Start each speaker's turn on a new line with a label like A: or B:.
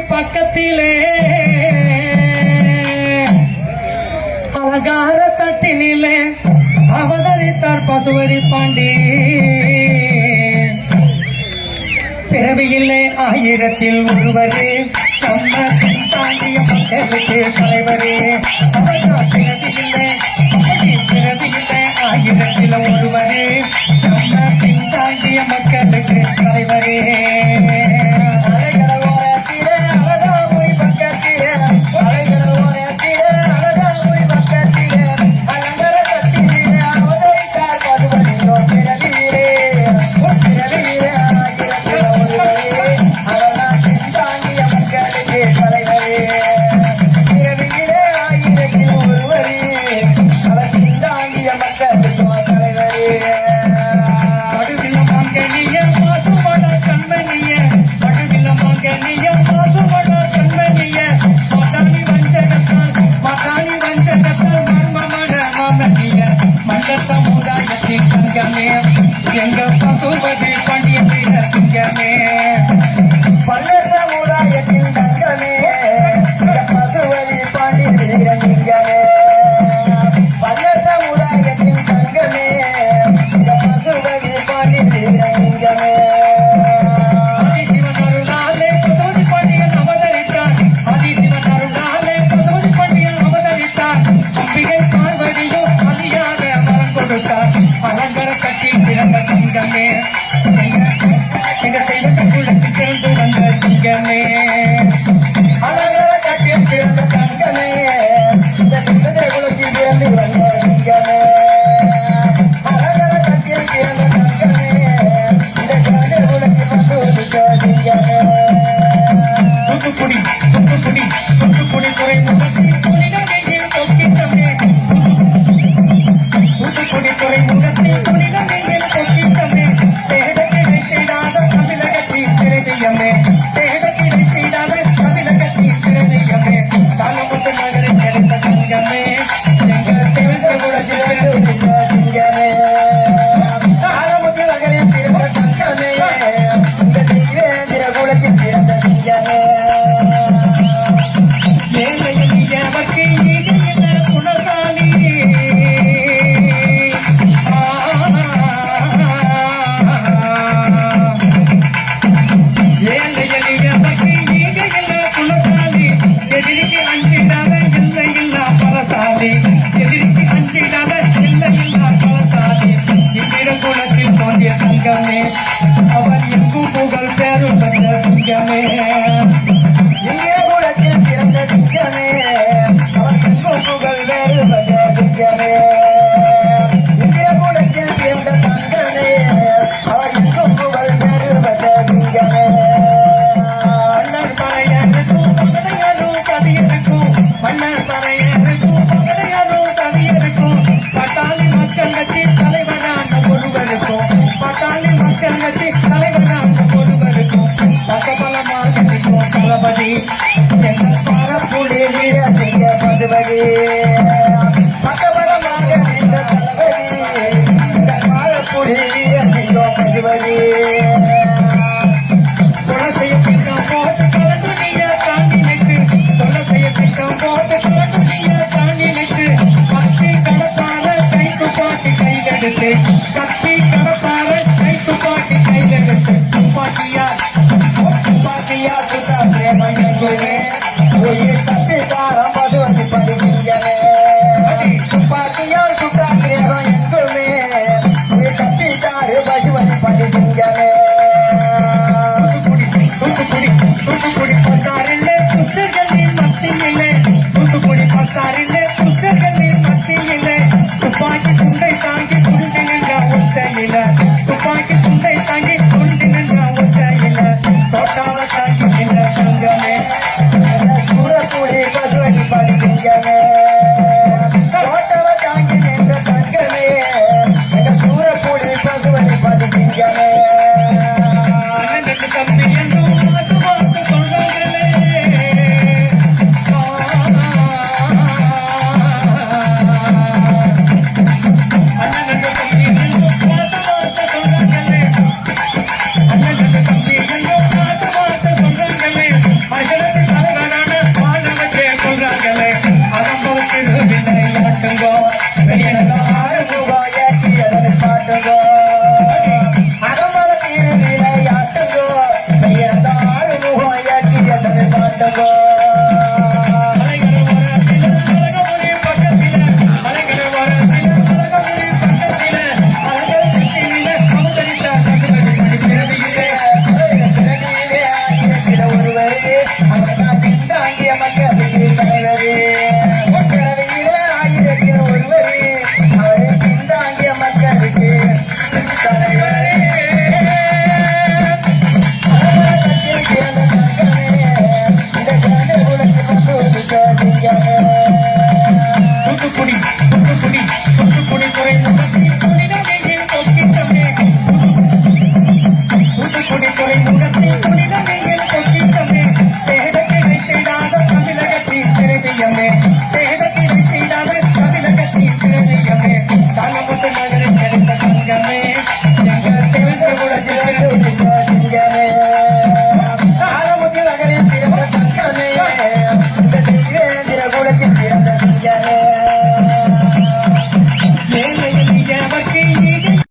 A: பக்கத்திலே. பலகார தட்டினிலே அவதரித்தார் பசுவரி பாண்டி. பிறவியிலே ஆயிரத்தில் ஒருவரே நம்ம தாண்டிய மக்களுக்கு தலைவரே.
B: பிறவியிலே பிறவியிலே ஆயிரத்தில் ஒருவரே நம்ம பின்தாண்டிய மக்களுக்கு தலைவரே.
A: வீழ்பாண்டிய வீர சிங்கமே தலைவரான ஒருவருக்கும் பட்டாளி மக்கள் தலைவர் பதுமதி பரப்புடைய பதுமதி பக்கபலமாக நின்ற தளபதி பரப்புடைய பதுமதி கத்தி கடப்பாறை கை துப்பாக்கி கையில் துப்பாக்கியா துப்பாக்கியா துப்பாக்கி
B: படிக்கணே உயிர் தப்பி காரம் பதுவசி படிக்கணே துப்பாக்கியால் சுட்டா நேரம் எங்குமே உயிர் தப்பி காரு பசுவசி படிக்கணே
A: தூத்துக்குடி தூத்துக்குடி பத்தாரில்லை புத்தர்களின் மத்தியிலே தூத்துக்குடி பத்தாரில்லை புத்தர்களின் மத்தியிலே துப்பாக்கி குண்டை தாங்கி குடிக்கின்ற ஒத்தையில